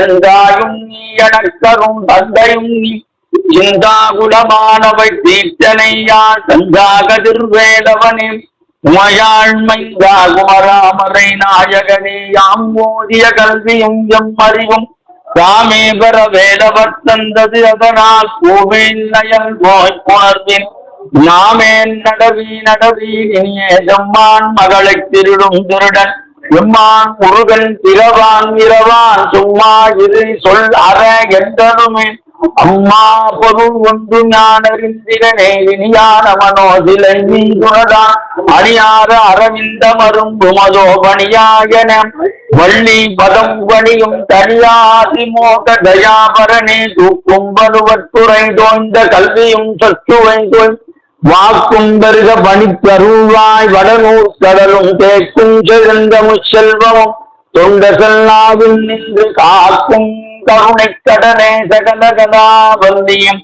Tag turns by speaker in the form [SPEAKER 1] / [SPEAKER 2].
[SPEAKER 1] எந்தாயும் நீ எனக்கரும் தந்தையும் நீ. சிந்தாகுலமானவை தீர்த்தனையா சந்தாகதிர்வேலவனே உமையாழ்மைந்தா குமராமரை நாயகனே யாம் ஓதிய கல்வியும் எம் அறிவும். ராமேபர வேலவர் தந்தது அதனால் கோவில் நயல் நோய் புணர்வின். நாமேன் நடவி நடவி இனியே ஜம்மான் மகளை திருடும் திருடன். எம்மான் முருகன் திரவான் இரவான் சும்மா இரு சொல் அற என்றனுமே அம்மா பொருள் ஒன்று நான் அறிந்திரனே இனியான மனோசிலை மீதுனதான் அணியார அரவிந்த மரும்பு மதோ பணியாயன வள்ளி பதம் வணியும் தனியாதிமோக தயாபரனே தூக்கும் வலுவத்துறை தோய்ந்த கல்வியும் சத்துவை தோய் வாக்கும்பருக பணிப்பருவாய் வடநூர் கடலும் தேக்கும் செழுந்த முச்செல்வமும் தொண்டசல்லாவில் நின்று காக்கும் கருணை கடனே சகல கதா வந்தியம்